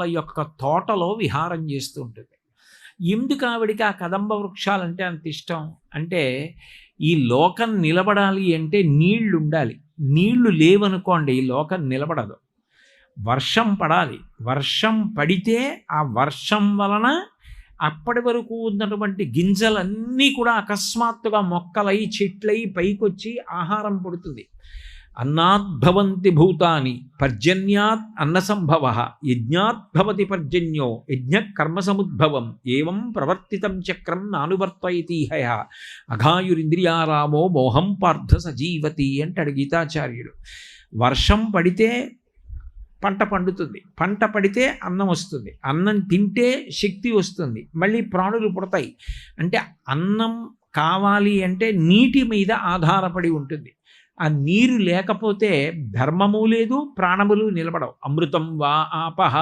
యొక్క తోటలో విహారం చేస్తూ ఉంటుంది. ఎందుకు ఆవిడికి ఆ కదంబ వృక్షాలంటే అంత ఇష్టం. అంటే ఈ లోకం నిలబడాలి అంటే నీళ్ళు ఉండాలి. నీళ్ళు లేవనుకోండి ఈ లోకం నిలబడదు. వర్షం పడాలి. వర్షం పడితే ఆ వర్షం వలన అప్పటి వరకు ఉన్నటువంటి గింజలన్నీ కూడా అకస్మాత్తుగా మొక్కలై చెట్లై పైకొచ్చి ఆహారం పుడుతుంది. అన్నాద్భవంతి భూతాని. పర్జన్యాత్ అన్న సంభవ యజ్ఞాత్ భవతి పర్జన్యో యజ్ఞ కర్మసముద్భవం ఏం ప్రవర్తితం చక్రం నానువర్తయతీహయ అఘాయురింద్రియారామో మోహం పార్థ సజీవతి అంటాడు గీతాచార్యుడు. వర్షం పడితే పంట పండుతుంది పంట పడితే అన్నం వస్తుంది అన్నం తింటే శక్తి వస్తుంది మళ్ళీ ప్రాణులు పుడతాయి. అంటే అన్నం కావాలి అంటే నీటి మీద ఆధారపడి ఉంటుంది. ఆ నీరు లేకపోతే ధర్మము లేదు ప్రాణములు నిలబడవు. అమృతం వా ఆపహ